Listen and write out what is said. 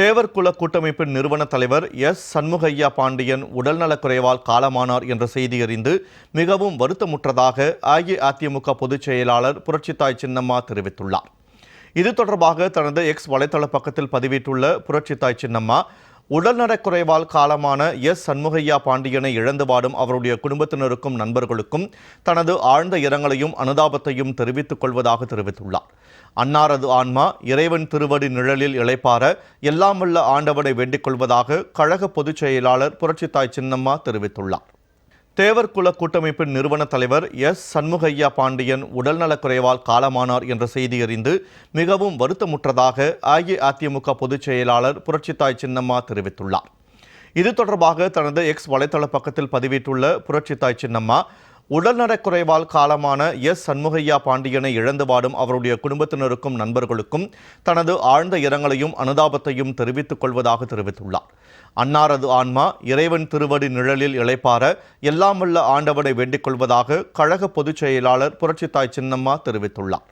தேவர் குல கூட்டமைப்பின் நிறுவன தலைவர் எஸ் சண்முகையா பாண்டியன் உடல்நலக்குறைவால் காலமானார் என்ற செய்தி அறிந்து மிகவும் வருத்தமுற்றதாக அஇஅதிமுக பொதுச் செயலாளர் புரட்சித்தாய் சின்னம்மா தெரிவித்துள்ளார். இது தொடர்பாக தனது எக்ஸ் வலைத்தள பக்கத்தில் பதிவிட்டுள்ள புரட்சித்தாய் சின்னம்மா உடல்நலக் குறைவால் காலமான எஸ். சண்முகையா பாண்டியனை இழந்து வாடும் அவருடைய குடும்பத்தினருக்கும் நண்பர்களுக்கும் தனது ஆழ்ந்த இரங்கலையும் அனுதாபத்தையும் தெரிவித்துக் கொள்வதாக தெரிவித்துள்ளார். அன்னாரது ஆன்மா இறைவன் திருவடி நிழலில் இழைப்பார எல்லாம் வல்ல ஆண்டவனை வேண்டிக் கொள்வதாக கழக பொதுச் செயலாளர் புரட்சித்தாய் சின்னம்மா தெரிவித்துள்ளார். தேவர் குல கூட்டமைப்பின் நிறுவன தலைவர் எஸ். சண்முகையா பாண்டியன் உடல்நலக்குறைவால் காலமானார் என்ற செய்தி அறிந்து மிகவும் வருத்தமுற்றதாக அஇஅதிமுக பொதுச் செயலாளர் புரட்சித்தாய் சின்னம்மா தெரிவித்துள்ளார். இது தொடர்பாக தனது எக்ஸ் வலைத்தள பக்கத்தில் பதிவிட்டுள்ள புரட்சித்தாய் சின்னம்மா உடல்நலக் குறைவால் காலமான எஸ். சண்முகையா பாண்டியனை இழந்து வாடும் அவருடைய குடும்பத்தினருக்கும் நண்பர்களுக்கும் தனது ஆழ்ந்த இரங்கலையும் அனுதாபத்தையும் தெரிவித்துக் கொள்வதாக தெரிவித்துள்ளார். அன்னாரது ஆன்மா இறைவன் திருவடி நிழலில் இழைப்பார எல்லாம் வல்ல ஆண்டவனை வேண்டிக் கொள்வதாக கழக பொதுச் செயலாளர் புரட்சித்தாய் சின்னம்மா தெரிவித்துள்ளார்.